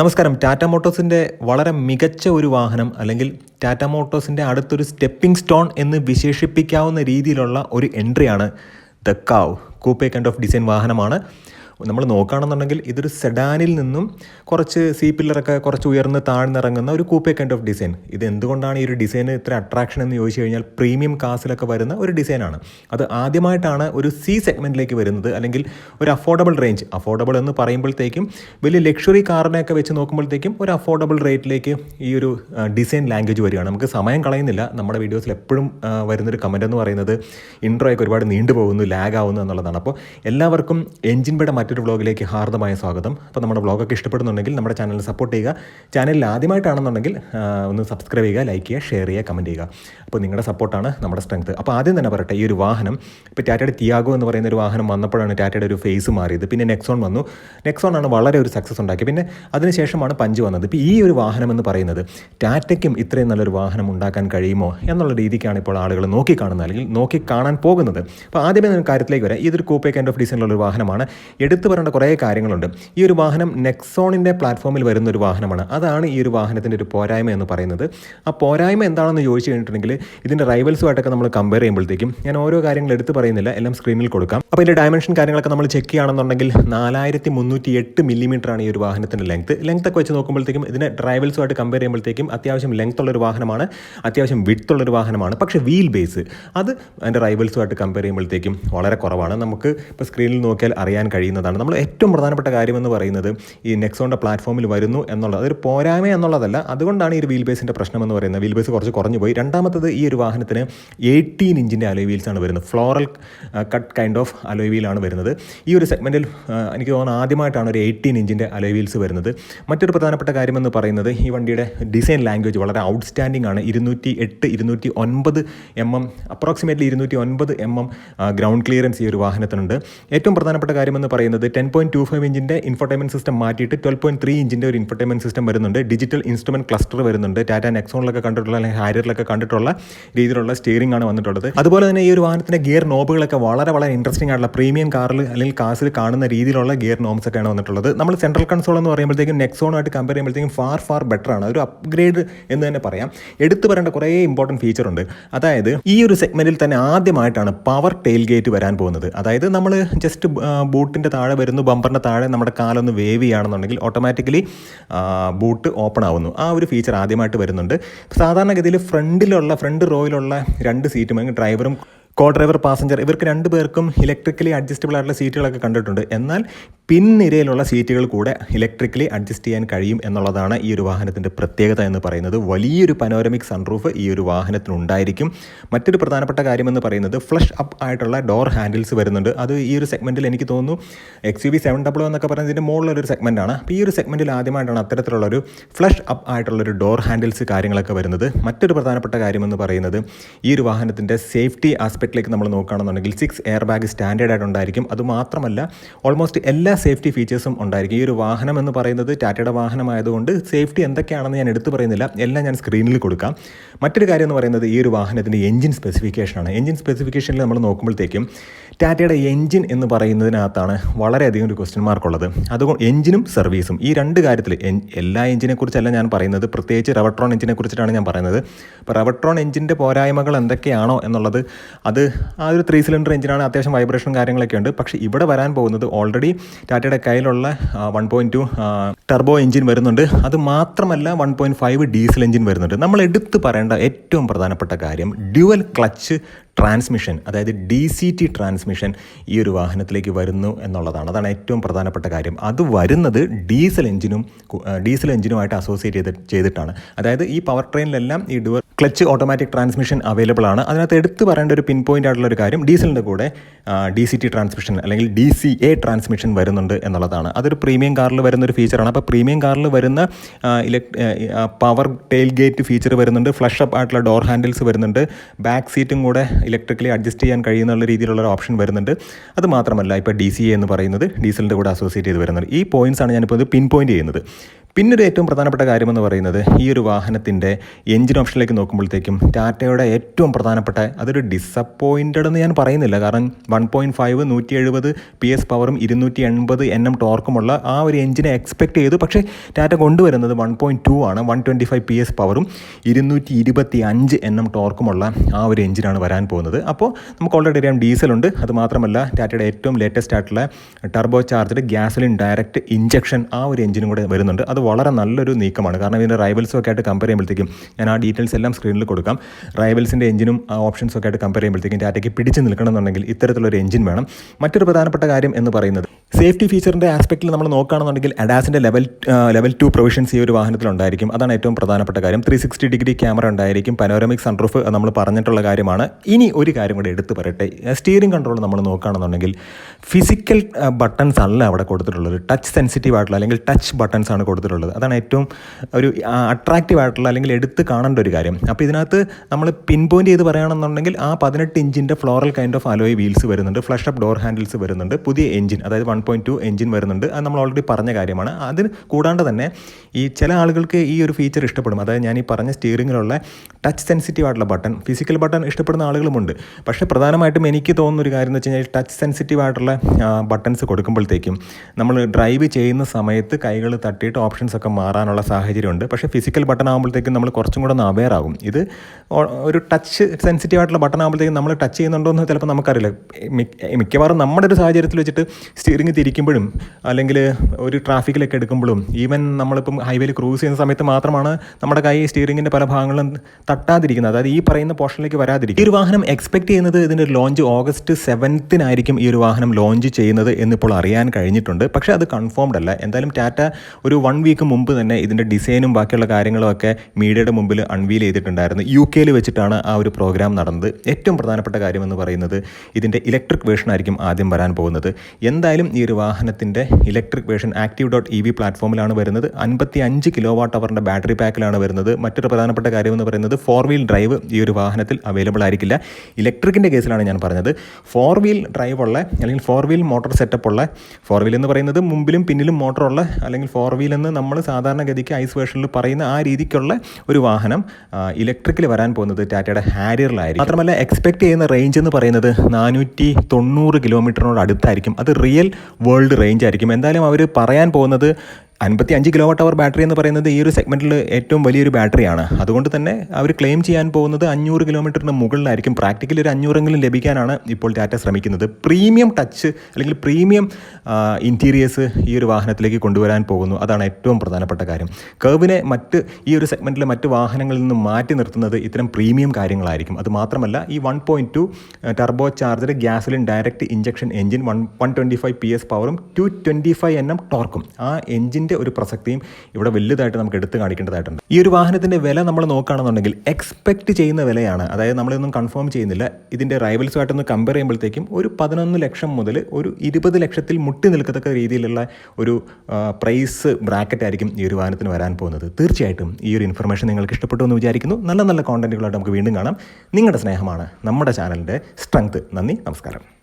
നമസ്കാരം. ടാറ്റ മോട്ടോഴ്സിന്റെ വളരെ മികച്ച ഒരു വാഹനം അല്ലെങ്കിൽ ടാറ്റ മോട്ടോഴ്സിന്റെ അടുത്തൊരു സ്റ്റെപ്പിംഗ് സ്റ്റോൺ എന്ന് വിശേഷിപ്പിക്കാവുന്ന രീതിയിലുള്ള ഒരു എൻട്രിയാണ് the Curvv coupe kind of design വാഹനമാണ്. നമ്മൾ നോക്കുകയാണെന്നുണ്ടെങ്കിൽ ഇതൊരു സെഡാനിൽ നിന്നും കുറച്ച് സീ പില്ലറൊക്കെ കുറച്ച് ഉയർന്ന് താഴ്ന്നിറങ്ങുന്ന ഒരു കൂപ്പേ കൈൻഡ് ഓഫ് ഡിസൈൻ ഇത് എന്തുകൊണ്ടാണ് ഈ ഒരു ഡിസൈൻ ഇത്ര അട്രാക്ഷൻ എന്ന് ചോദിച്ചു കഴിഞ്ഞാൽ പ്രീമിയം കാസിലൊക്കെ വരുന്ന ഒരു ഡിസൈനാണ് അത് ആദ്യമായിട്ടാണ് ഒരു സി സെഗ്മെന്റിലേക്ക് വരുന്നത് അല്ലെങ്കിൽ ഒരു അഫോർഡബിൾ റേഞ്ച് അഫോർഡബിൾ എന്ന് പറയുമ്പോഴത്തേക്കും വലിയ ലക്ഷറി കാറിനെയൊക്കെ വെച്ച് നോക്കുമ്പോഴത്തേക്കും ഒരു അഫോർഡബിൾ റേറ്റിലേക്ക് ഈ ഒരു ഡിസൈൻ ലാംഗ്വേജ് വരികയാണ്. നമുക്ക് സമയം കളയുന്നില്ല. നമ്മുടെ വീഡിയോസിൽ എപ്പോഴും വരുന്നൊരു കമന്റ് എന്ന് പറയുന്നത് ഇൻട്രോയൊക്കെ ഒരുപാട് നീണ്ടു പോകുന്നു ലാഗ് ആവുന്നു എന്നുള്ളതാണ്. അപ്പോൾ എല്ലാവർക്കും എഞ്ചിൻ ബയുടെ മറ്റൊരു വ്ളോഗിലേക്ക് ഹാർദമായ സ്വാഗതം. അപ്പോൾ നമ്മുടെ വ്ളോഗൊക്കെ ഇഷ്ടപ്പെടുന്നുണ്ടെങ്കിൽ നമ്മുടെ ചാനൽ സപ്പോർട്ട് ചെയ്യുക. ചാനലിൽ ആദ്യമായിട്ടാണെന്നുണ്ടെങ്കിൽ ഒന്ന് സബ്സ്ക്രൈബ് ചെയ്യുക ലൈക്ക് ചെയ്യുക ഷെയർ ചെയ്യുക കമന്റ് ചെയ്യുക. അപ്പോൾ നിങ്ങളുടെ സപ്പോർട്ടാണ് നമ്മുടെ സ്ട്രെങ്ത് അപ്പോൾ ആദ്യം തന്നെ പറയട്ടെ ഈ ഒരു വാഹനം ഇപ്പോൾ ടാറ്റയുടെ തിയാഗോ എന്ന് പറയുന്ന ഒരു വാഹനം വന്നപ്പോഴാണ് ടാറ്റയുടെ ഒരു ഫേസ് മാറിയത്. പിന്നെ നെക്സോൺ വന്നു. നെക്സോൺ ആണ് വളരെ ഒരു സക്സസ് ഉണ്ടാക്കിയത്. പിന്നെ അതിനുശേഷമാണ് പഞ്ച് വന്നത്. ഇപ്പോൾ ഈ ഒരു വാഹനം എന്ന് പറയുന്നത് ടാറ്റയ്ക്കും ഇത്രയും നല്ലൊരു വാഹനം ഉണ്ടാക്കാൻ കഴിയുമോ എന്നുള്ള രീതിക്കാണ് ഇപ്പോൾ ആളുകൾ നോക്കി കാണുന്നത് അല്ലെങ്കിൽ നോക്കി കാണാൻ പോകുന്നത്. അപ്പോൾ ആദ്യമേ കാര്യത്തിലേക്ക് വരാം. ഇതൊരു കൂപ്പേ കൈൻഡ് ഓഫ് ഡിസൈനിലുള്ള ഒരു വാഹനമാണ്. എടുത്തു പറയേണ്ട കുറേ കാര്യങ്ങളുണ്ട്. ഈ ഒരു വാഹനം നെക്സോണിന്റെ പ്ലാറ്റ്ഫോമിൽ വരുന്ന ഒരു വാഹനമാണ്. അതാണ് ഈ ഒരു വാഹനത്തിന്റെ ഒരു പോരായ്മ എന്ന് പറയുന്നത്. ആ പോരായ്മ എന്താണെന്ന് ചോദിച്ചു കഴിഞ്ഞിട്ടുണ്ടെങ്കിൽ ഇതിന്റെ റൈവൽസുമായിട്ടൊക്കെ നമ്മൾ കമ്പയർ ചെയ്യുമ്പോഴത്തേക്കും ഞാൻ ഓരോ കാര്യങ്ങൾ എടുത്തു പറയുന്നില്ല എല്ലാം സ്ക്രീനിൽ കൊടുക്കാം. അപ്പോൾ ഇതിന്റെ ഡയമെൻഷൻ കാര്യങ്ങളൊക്കെ നമ്മൾ ചെക്ക് ചെയ്യുകയാണെന്നുണ്ടെങ്കിൽ നാലായിരത്തി മുന്നൂറ്റി എട്ട് മില്ലിമീറ്റർ ആണ് ഈ ഒരു വാഹനത്തിന്റെ ലെങ്ത് ലെങ്ത് ഒക്കെ വെച്ച് നോക്കുമ്പോഴത്തേക്കും ഇതിനെ ഡ്രൈവൽസുമായിട്ട് കമ്പയർ ചെയ്യുമ്പോഴത്തേക്കും അത്യാവശ്യം ലെങ്ത് ഉള്ളൊരു വാഹനമാണ് അത്യാവശ്യം വിഡ്ത്ത് ഉള്ളൊരു വാഹനമാണ്. പക്ഷേ വീൽ ബേസ് അത് അതിന്റെ റൈവൽസുമായിട്ട് കമ്പയർ ചെയ്യുമ്പോഴത്തേക്കും വളരെ കുറവാണ്. നമുക്ക് ഇപ്പോൾ സ്ക്രീനിൽ നോക്കിയാൽ അറിയാൻ കഴിയുന്നതാണ്. നമ്മൾ ഏറ്റവും പ്രധാനപ്പെട്ട കാര്യമെന്ന് പറയുന്നത് ഈ നെക്സോണിന്റെ പ്ലാറ്റ്ഫോമിൽ വരുന്നു എന്നുള്ളത്. അതൊരു പോരായ്മ എന്നുള്ളതല്ല. അതുകൊണ്ടാണ് ഈ ഒരു വീൽ ബേസിന്റെ പ്രശ്നം എന്ന് പറയുന്നത്. വീൽ ബേസ് കുറച്ച് കുറഞ്ഞു പോയി രണ്ടാമത്തത് ഈ ഒരു വാഹനത്തിന് എയ്റ്റീൻ ഇഞ്ചിന്റെ അലോയ് വീൽസാണ് വരുന്നത്. Floral cut kind of alloy വീലാണ് വരുന്നത്. ഈ ഒരു സെഗ്മെന്റിൽ എനിക്ക് തോന്നുന്നത് ആദ്യമായിട്ടാണ് ഒരു എയ്റ്റീൻ ഇഞ്ചിന്റെ അലോയ് വീൽസ് വരുന്നത്. മറ്റൊരു പ്രധാനപ്പെട്ട കാര്യമെന്ന് പറയുന്നത് ഈ വണ്ടിയുടെ ഡിസൈൻ ലാംഗ്വേജ് വളരെ ഔട്ട്സ്റ്റാൻഡിംഗ് ആണ്. ഇരുന്നൂറ്റി എട്ട് ഇരുന്നൂറ്റി ഒൻപത് എം എം അപ്രോക്സിമേറ്റ്ലി ഇരുന്നൂറ്റി ഒൻപത് എം എം ഗ്രൗണ്ട് ക്ലിയറൻസ് ഈ ഒരു വാഹനത്തിനുണ്ട്. ഏറ്റവും പ്രധാനപ്പെട്ട കാര്യമെന്ന് പറയുന്നത് ടെൻ പോയിന്റ് ടു ഫൈവ് ഇഞ്ചിന്റെ ഇൻഫോർട്ടൈൻമെന്റ് സിസ്റ്റം മാറ്റിയിട്ട് ട്വൽവ് പോയിന്റ് ത്രീ ഇഞ്ചിന്റെ ഒരു ഇൻഫോർട്ടൈൻമെന്റ് സിസ്റ്റം വരുന്നുണ്ട്. ഡിജിറ്റൽ ഇൻസ്ട്രുമെന്റ് ക്ലസ്റ്റർ വരുന്നുണ്ട്. ടാറ്റ നെക്സോണിലൊക്കെ കണ്ടിട്ടുള്ള അല്ലെങ്കിൽ ഹാരിയറിലൊക്കെ കണ്ടിട്ടുള്ള രീതിയിലുള്ള സ്റ്റിയറിംഗ് ആണ് വന്നിട്ടുള്ളത്. അതുപോലെ തന്നെ ഈ ഒരു വാഹനത്തിന്റെ ഗിയർ നോബുകളൊക്കെ വളരെ വളരെ ഇൻട്രസ്റ്റിംഗ് ആയിട്ടുള്ള പ്രീമിയം കാറിൽ അല്ലെങ്കിൽ കാസിൽ കാണുന്ന രീതിയിലുള്ള ഗിയർ നോംസ് ഒക്കെയാണ് വന്നിട്ടുള്ളത്. നമ്മൾ സെൻട്രൽ കൺസോൾ എന്ന് പറയുമ്പോഴത്തേക്കും നെക്സോണുമായിട്ട് കമ്പയർ ചെയ്യുമ്പോഴത്തേക്കും ഫാർ ഫാർ ബെറ്റർ ആണ്. ഒരു അപ്ഗ്രേഡ് എന്ന് തന്നെ പറയാം. എടുത്തു പറയേണ്ട കുറേ ഇമ്പോർട്ടന്റ് ഫീച്ചർ ഉണ്ട്. അതായത് ഈ ഒരു സെഗ്മെന്റിൽ തന്നെ ആദ്യമായിട്ടാണ് പവർ ടെയിൽ ഗേറ്റ് വരാൻ പോകുന്നത്. അതായത് നമ്മൾ ജസ്റ്റ് ബൂട്ടിന്റെ താഴെ വരുന്നു ബമ്പറിന്റെ താഴെ നമ്മുടെ കാലൊന്ന് വേവ് ചെയ്യുകയാണെന്നുണ്ടെങ്കിൽ ഓട്ടോമാറ്റിക്കലി ബൂട്ട് ഓപ്പൺ ആവുന്നു. ആ ഒരു ഫീച്ചർ ആദ്യമായിട്ട് വരുന്നുണ്ട്. സാധാരണഗതിയിൽ ഫ്രണ്ടിലുള്ള ഫ്രണ്ട് റോയിലുള്ള രണ്ട് സീറ്റും അല്ലെങ്കിൽ ഡ്രൈവറും കോ ഡ്രൈവർ പാസഞ്ചർ ഇവർക്ക് രണ്ട് പേർക്കും ഇലക്ട്രിക്കലി അഡ്ജസ്റ്റബിൾ ആയിട്ടുള്ള സീറ്റുകളൊക്കെ കണ്ടിട്ടുണ്ട്. എന്നാൽ പിൻനിരയിലുള്ള സീറ്റുകൾ കൂടെ ഇലക്ട്രിക്കലി അഡ്ജസ്റ്റ് ചെയ്യാൻ കഴിയും എന്നുള്ളതാണ് ഈ ഒരു വാഹനത്തിന്റെ പ്രത്യേകത എന്ന് പറയുന്നത്. വലിയൊരു പനോരമിക് സൺറൂഫ് ഈ ഒരു വാഹനത്തിനുണ്ടായിരിക്കും. മറ്റൊരു പ്രധാനപ്പെട്ട കാര്യമെന്ന് പറയുന്നത് ഫ്ലഷ് അപ്പ് ആയിട്ടുള്ള ഡോർ ഹാൻഡിൽസ് വരുന്നുണ്ട്. അത് ഈ ഒരു സെഗ്മെന്റിൽ എനിക്ക് തോന്നുന്നു X U V seven double എന്നൊക്കെ പറയുന്നതിന്റെ മുകളിലൊരു സെഗ്മെന്റാണ് അപ്പോൾ ഈ ഒരു സെഗ്മെന്റിൽ ആദ്യമായിട്ടാണ് അത്തരത്തിലുള്ളൊരു ഫ്ലഷ് അപ്പ് ആയിട്ടുള്ളൊരു ഡോർ ഹാൻഡിൽസ് കാര്യങ്ങളൊക്കെ വരുന്നത്. മറ്റൊരു പ്രധാനപ്പെട്ട കാര്യമെന്ന് പറയുന്നത് ഈ ഒരു വാഹനത്തിന്റെ സേഫ്റ്റി ആസ്പെക്റ്റിലേക്ക് നമ്മൾ നോക്കുകയാണെന്നുണ്ടെങ്കിൽ സിക്സ് എയർ ബാഗ് സ്റ്റാൻഡേർഡ് ആയിട്ടുണ്ടായിരിക്കും അതുമാത്രമല്ല ഓൾമോസ്റ്റ് എല്ലാ സേഫ്റ്റി ഫീച്ചേഴ്സും ഉണ്ടായിരിക്കും. ഈ ഒരു വാഹനം എന്ന് പറയുന്നത് ടാറ്റയുടെ വാഹനമായതുകൊണ്ട് സേഫ്റ്റി എന്തൊക്കെയാണെന്ന് ഞാൻ എടുത്തു പറയുന്നില്ല. എല്ലാം ഞാൻ സ്ക്രീനിൽ കൊടുക്കാം. മറ്റൊരു കാര്യം എന്ന് പറയുന്നത് ഈ ഒരു വാഹനത്തിന്റെ എഞ്ചിൻ സ്പെസിഫിക്കേഷനാണ്. എഞ്ചിൻ സ്പെസിഫിക്കേഷനിൽ നമ്മൾ നോക്കുമ്പോഴത്തേക്കും ടാറ്റയുടെ എഞ്ചിൻ എന്ന് പറയുന്നതിനകത്താണ് വളരെയധികം ഒരു ക്വസ്റ്റ്യൻ മാർക്കുള്ളത് അതുകൊണ്ട് എഞ്ചിനും സർവീസും. ഈ രണ്ട് കാര്യത്തിൽ എല്ലാ എഞ്ചിനെ കുറിച്ചല്ല ഞാൻ പറയുന്നത്. പ്രത്യേകിച്ച് റവട്രോൺ എഞ്ചിനെ കുറിച്ചിട്ടാണ് ഞാൻ പറയുന്നത്. അപ്പോൾ റവട്രോൺ എഞ്ചിന്റെ പോരായ്മകൾ എന്തൊക്കെയാണോ എന്നുള്ളത് അത് ആ ഒരു ത്രീ സിലിണ്ടർ എഞ്ചിനാണ് അത്യാവശ്യം വൈബ്രേഷൻ കാര്യങ്ങളൊക്കെ ഉണ്ട് പക്ഷേ ഇവിടെ വരാൻ പോകുന്നത് ഓൾറെഡി ടാറ്റയുടെ കയ്യിലുള്ള one point two turbo engine വരുന്നുണ്ട്. അത് മാത്രമല്ല one point five diesel engine വരുന്നുണ്ട്. നമ്മൾ എടുത്തു പറയേണ്ട ഏറ്റവും പ്രധാനപ്പെട്ട കാര്യം ഡ്യുവൽ ക്ലച്ച് ട്രാൻസ്മിഷൻ അതായത് ഡി സി ടി ട്രാൻസ്മിഷൻ ഈ ഒരു വാഹനത്തിലേക്ക് വരുന്നു എന്നുള്ളതാണ്. അതാണ് ഏറ്റവും പ്രധാനപ്പെട്ട കാര്യം. അത് വരുന്നത് ഡീസൽ എഞ്ചിനും ഡീസൽ എഞ്ചിനുമായിട്ട് അസോസിയേറ്റ് ചെയ്ത് ചെയ്തിട്ടാണ്. അതായത് ഈ പവർ ട്രെയിനിലെല്ലാം ഈ dual clutch automatic transmission available ആണ് അതിനകത്ത് എടുത്തു പറയേണ്ട ഒരു പിൻ പോയിന്റ് ആയിട്ടുള്ള ഒരു കാര്യം ഡീസലിന്റെ കൂടെ ഡി സി ടി ട്രാൻസ്മിഷൻ അല്ലെങ്കിൽ ഡി സി എ ട്രാൻസ്മിഷൻ വരുന്നുണ്ട് എന്നുള്ളതാണ്. അതൊരു പ്രീമിയം കാറിൽ വരുന്ന ഒരു ഫീച്ചറാണ്. അപ്പോൾ പ്രീമിയം കാറിൽ വരുന്ന electric power tailgate feature വരുന്നുണ്ട്. ഫ്ലഷ് അപ്പ് ആയിട്ടുള്ള ഡോർ ഹാൻഡിൽസ് വരുന്നുണ്ട്. ബാക്ക് സീറ്റും കൂടെ ഇലക്ട്രിക്കലി അഡ്ജസ്റ്റ് ചെയ്യാൻ കഴിയുന്ന രീതിയിലുള്ള ഒരു ഓപ്ഷൻ വരുന്നുണ്ട്. അത് മാത്രമല്ല ഇപ്പോൾ ഡി സി എ എന്ന് പറയുന്നത് ഡീസലിന്റെ കൂടെ അസോസിയേറ്റ് ചെയ്ത് വരുന്നുണ്ട്. ഈ ആണ് ഞാനിപ്പോൾ ഇത് പിൻ പോയിന്റ് ചെയ്യുന്നത്. പിന്നെ ഒരു ഏറ്റവും പ്രധാനപ്പെട്ട കാര്യമെന്ന് പറയുന്നത് ഈ ഒരു വാഹനത്തിന്റെ എഞ്ചിൻ ഓപ്ഷനിലേക്ക് നോക്കുമ്പോഴത്തേക്കും ടാറ്റയുടെ ഏറ്റവും പ്രധാനപ്പെട്ട അതൊരു ഡിസപ്പോയിന്റഡ് എന്ന് ഞാൻ പറയുന്നില്ല. കാരണം വൺ പോയിന്റ് ഫൈവ് നൂറ്റി എഴുപത് പി എസ് പവറും ഇരുന്നൂറ്റി എൺപത് എൻ എം ടോർക്കുമുള്ള ആ ഒരു എഞ്ചിനെ എക്സ്പെക്റ്റ് ചെയ്തു. പക്ഷേ ടാറ്റ കൊണ്ടുവരുന്നത് വൺ പോയിന്റ് ടു ആണ്. One twenty five P S പവറും ഇരുന്നൂറ്റി ഇരുപത്തി അഞ്ച് എൻ എം ടോർക്കുമുള്ള ആ ഒരു എഞ്ചിനാണ് വരാൻ പോകുന്നത്. അപ്പോൾ നമുക്ക് ഓൾറെഡി അറിയാം ഡീസലുണ്ട് അത് മാത്രമല്ല ടാറ്റയുടെ ഏറ്റവും ലേറ്റസ്റ്റ് ആയിട്ടുള്ള turbo charged gasoline direct injection ആ ഒരു എഞ്ചിനും കൂടെ വരുന്നുണ്ട്. അത് വളരെ നല്ലൊരു നീക്കമാണ്. കാരണം ഇതിന്റെ റൈവൽസും ഒക്കെ ആയിട്ട് കമ്പയർ ചെയ്യുമ്പോഴത്തേക്കും ഞാൻ ആ ഡീറ്റെയിൽസ് എല്ലാം സ്ക്രീനിൽ കൊടുക്കാം. റൈവൽസിന്റെ എഞ്ചിനും ഓപ്ഷൻസും ഒക്കെ ആയിട്ട് കമ്പയർ ചെയ്യുമ്പോഴത്തേക്കും ടാറ്റയ്ക്ക് പിടിച്ച് നിൽക്കണമെന്നുണ്ടെങ്കിൽ ഇത്തരത്തിലൊരു എഞ്ചിൻ വേണം. മറ്റൊരു പ്രധാനപ്പെട്ട കാര്യം എന്ന് പറയുന്നത് സേഫ്റ്റി ഫീച്ചറിന്റെ ആസ്പെക്റ്റിൽ നമ്മൾ നോക്കുകയാണെന്നുണ്ടെങ്കിൽ അഡാസിന്റെ ലെവൽ ലെവൽ ടു പ്രൊവിഷൻസ് ഈ ഒരു വാഹനത്തിലുണ്ടായിരിക്കും അതാണ് ഏറ്റവും പ്രധാനപ്പെട്ട കാര്യം. ത്രീ സിക്സ്റ്റി ഡിഗ്രി ക്യാമറ ഉണ്ടായിരിക്കും. പനോരമിക് സൺറൂഫ് നമ്മൾ പറഞ്ഞിട്ടുള്ള കാര്യമാണ്. ഇനി ഒരു കാര്യം കൂടി എടുത്തു പറയട്ടെ. സ്റ്റിയറിംഗ് കൺട്രോൾ നമ്മൾ നോക്കുകയാണെന്നുണ്ടെങ്കിൽ ഫിസിക്കൽ ബട്ടൺസ് അല്ല അവിടെ കൊടുത്തിട്ടുള്ളത്. ടച്ച് സെൻസിറ്റീവ് ആയിട്ടുള്ള അല്ലെങ്കിൽ ടച്ച് ബട്ടൺസ് ആണ് കൊടുത്തിട്ടുള്ളത്. അതാണ് ഏറ്റവും ഒരു അട്രാക്റ്റീവ് ആയിട്ടുള്ള അല്ലെങ്കിൽ എടുത്ത് കാണേണ്ട ഒരു കാര്യം. അപ്പോൾ ഇതിനകത്ത് നമ്മൾ പിൻ പോയിന്റ് ചെയ്ത് പറയുകയാണെന്നുണ്ടെങ്കിൽ ആ പതിനെട്ട് ഇഞ്ചിന്റെ floral kind of alloy wheels വരുന്നുണ്ട്. ഫ്ലഷ് അപ്പ് ഡോർ ഹാൻഡിൽസ് വരുന്നുണ്ട്. പുതിയ എഞ്ചിൻ അതായത് വൺ പോയിന്റ് ടു എഞ്ചിൻ വരുന്നുണ്ട്. അത് നമ്മൾ ഓൾറെഡി പറഞ്ഞ കാര്യമാണ്. അതിന് കൂടാണ്ട് തന്നെ ഈ ചില ആളുകൾക്ക് ഈ ഒരു ഫീച്ചർ ഇഷ്ടപ്പെടും. അതായത് ഞാൻ ഈ പറഞ്ഞ സ്റ്റിയറിങ്ങിലുള്ള ടച്ച് സെൻസിറ്റീവ് ആയിട്ടുള്ള ബട്ടൺ ഫിസിക്കൽ ബട്ടൺ ഇഷ്ടപ്പെടുന്ന ആളുകളുമുണ്ട് പക്ഷേ പ്രധാനമായിട്ടും എനിക്ക് തോന്നുന്ന ഒരു കാര്യം എന്ന് വെച്ച് കഴിഞ്ഞാൽ ടച്ച് സെൻസിറ്റീവ് ആയിട്ടുള്ള ബട്ടൺസ് കൊടുക്കുമ്പോഴത്തേക്കും നമ്മൾ ഡ്രൈവ് ചെയ്യുന്ന സമയത്ത് കൈകൾ തട്ടിയിട്ട് ഓപ്ഷൻസ് ഒക്കെ മാറാനുള്ള സാഹചര്യമുണ്ട്. പക്ഷേ ഫിസിക്കൽ ബട്ടൺ ആകുമ്പോഴത്തേക്കും നമ്മൾ കുറച്ചും കൂടെ ഒന്ന് അവെയർ ആകും. ഇത് ഒരു ടച്ച് സെൻസിറ്റീവ് ആയിട്ടുള്ള ബട്ടൺ ആകുമ്പോഴത്തേക്കും നമ്മൾ ടച്ച് ചെയ്യുന്നുണ്ടോ എന്ന് ചിലപ്പോൾ നമുക്കറിയില്ല. മിക്കവാറും നമ്മുടെ ഒരു സാഹചര്യത്തിൽ വെച്ചിട്ട് സ്റ്റിയറിംഗ് തിരിക്കുമ്പോഴും അല്ലെങ്കിൽ ഒരു ട്രാഫിക്കിലൊക്കെ എടുക്കുമ്പോഴും ഈവൻ നമ്മളിപ്പം ഹൈവേയിൽ ക്രൂസ് ചെയ്യുന്ന സമയത്ത് മാത്രമാണ് നമ്മുടെ കൈ സ്റ്റിയറിംഗിന്റെ പല ഭാഗങ്ങളും തട്ടാതിരിക്കുന്നത്. അതായത് ഈ പറയുന്ന പോർഷനിലേക്ക് വരാതിരിക്കും. ഈ ഒരു വാഹനം എക്സ്പെക്ട് ചെയ്യുന്നത് ഇതിന്റെ ലോഞ്ച് ഓഗസ്റ്റ് സെവൻത്തിനായിരിക്കും ഈ ഒരു വാഹനം ലോഞ്ച് ചെയ്യുന്നത് എന്നിപ്പോൾ അറിയാൻ കഴിഞ്ഞിട്ടുണ്ട്. പക്ഷേ അത് കൺഫേംഡ് അല്ല. എന്തായാലും ടാറ്റ ഒരു വൺ വീക്ക് മുമ്പ് തന്നെ ഇതിന്റെ ഡിസൈനും ബാക്കിയുള്ള കാര്യങ്ങളും ഒക്കെ മീഡിയയുടെ മുമ്പിൽ അൺവീൽ ചെയ്തിട്ടുണ്ടായിരുന്നു. യു കെയിൽ വെച്ചിട്ടാണ് ആ ഒരു പ്രോഗ്രാം നടന്നത്. ഏറ്റവും പ്രധാനപ്പെട്ട കാര്യം എന്ന് പറയുന്നത് ഇതിന്റെ ഇലക്ട്രിക് വേർഷൻ ആയിരിക്കും ആദ്യം വരാൻ പോകുന്നത്. എന്തായാലും ഈ ഒരു വാഹനത്തിന്റെ electric version active dot E V പ്ലാറ്റ്ഫോമിലാണ് വരുന്നത്. അൻപത്തി അഞ്ച് കിലോ വാട്ട് അവറിന്റെ ബാറ്ററി പാക്കിലാണ് വരുന്നത്. മറ്റൊരു പ്രധാനപ്പെട്ട കാര്യം എന്ന് പറയുന്നത് ഫോർ വീൽ ഡ്രൈവ് ഈ ഒരു വാഹനത്തിൽ അവൈലബിൾ ആയിരിക്കില്ല. ഇലക്ട്രിക്കിന്റെ കേസിലാണ് ഞാൻ പറഞ്ഞത്. ഫോർ വീൽ ഡ്രൈവ് ഉള്ള അല്ലെങ്കിൽ ഫോർ വീൽ മോട്ടോർ സെറ്റപ്പ് ഉള്ള ഫോർ വീൽ എന്ന് പറയുന്നത് മുമ്പിലും പിന്നിലും മോട്ടോർ ഉള്ള അല്ലെങ്കിൽ ഫോർ വീൽ എന്ന് നമ്മൾ സാധാരണഗതിക്ക് ഐസ് വേർഷനിൽ പറയുന്ന ആ രീതിക്കുള്ള ഒരു വാഹനം ഇലക്ട്രിക്കിൽ വരാൻ പോകുന്നത് ടാറ്റയുടെ ഹാരിയറിലായിരിക്കും. മാത്രമല്ല എക്സ്പെക്ട് ചെയ്യുന്ന റേഞ്ച് എന്ന് പറയുന്നത് നാനൂറ്റി തൊണ്ണൂറ് കിലോമീറ്ററിനോട് അടുത്തായിരിക്കും. അത് റിയൽ വേൾഡ് റേഞ്ച് ആയിരിക്കും. എന്തായാലും അവർ പറയാൻ പോകുന്നത് അൻപത്തി അഞ്ച് കിലോ വാട്ട് അവർ ബാറ്ററി എന്ന് പറയുന്നത് ഈ ഒരു സെഗ്മെന്റിൽ ഏറ്റവും വലിയൊരു ബാറ്ററിയാണ്. അതുകൊണ്ട് തന്നെ അവർ ക്ലെയിം ചെയ്യാൻ പോകുന്നത് അഞ്ഞൂറ് കിലോമീറ്ററിന് മുകളിലായിരിക്കും. പ്രാക്ടിക്കലി ഒരു അഞ്ഞൂറെങ്കിലും ലഭിക്കാനാണ് ഇപ്പോൾ ടാറ്റ ശ്രമിക്കുന്നത്. പ്രീമിയം ടച്ച് അല്ലെങ്കിൽ പ്രീമിയം ഇന്റീരിയേഴ്സ് ഈ ഒരു വാഹനത്തിലേക്ക് കൊണ്ടുവരാൻ പോകുന്നു. അതാണ് ഏറ്റവും പ്രധാനപ്പെട്ട കാര്യം. കർവിനെ മറ്റ് ഈ ഒരു സെഗ്മെന്റിലെ മറ്റ് വാഹനങ്ങളിൽ നിന്ന് മാറ്റി നിർത്തുന്നത് ഇത്തരം പ്രീമിയം കാര്യങ്ങളായിരിക്കും. അത് മാത്രമല്ല ഈ one point two turbo charger gasoline direct injection engine one one twenty five P S പവറും two twenty five N M ടോർക്കും ആ എഞ്ചിന്റെ ഒരു പ്രസക്തിയും ഇവിടെ വലുതായിട്ട് നമുക്ക് എടുത്ത് കാണിക്കേണ്ടതായിട്ടുണ്ട്. ഈ ഒരു വാഹനത്തിന്റെ വില നമ്മൾ നോക്കുകയാണെന്നുണ്ടെങ്കിൽ എക്സ്പെക്ട് ചെയ്യുന്ന വിലയാണ്. അതായത് നമ്മളിതൊന്നും കൺഫേം ചെയ്യുന്നില്ല. ഇതിന്റെ റൈവൽസുമായിട്ടൊന്ന് കമ്പയർ ചെയ്യുമ്പോഴത്തേക്കും ഒരു പതിനൊന്ന് ലക്ഷം മുതൽ ഒരു ഇരുപത് ലക്ഷത്തിൽ മുട്ടി നിൽക്കത്തക്ക രീതിയിലുള്ള ഒരു പ്രൈസ് ബ്രാക്കറ്റ് ആയിരിക്കും ഈ ഒരു വാഹനത്തിന് വരാൻ പോകുന്നത്. തീർച്ചയായിട്ടും ഈ ഒരു ഇൻഫർമേഷൻ നിങ്ങൾക്ക് ഇഷ്ടപ്പെട്ടു എന്ന് വിചാരിക്കുന്നു. നല്ല നല്ല കോണ്ടന്റുകളായിട്ട് നമുക്ക് വീണ്ടും കാണാം. നിങ്ങളുടെ സ്നേഹമാണ് നമ്മുടെ ചാനലിന്റെ സ്ട്രെങ്ത് നന്ദി നമസ്കാരം.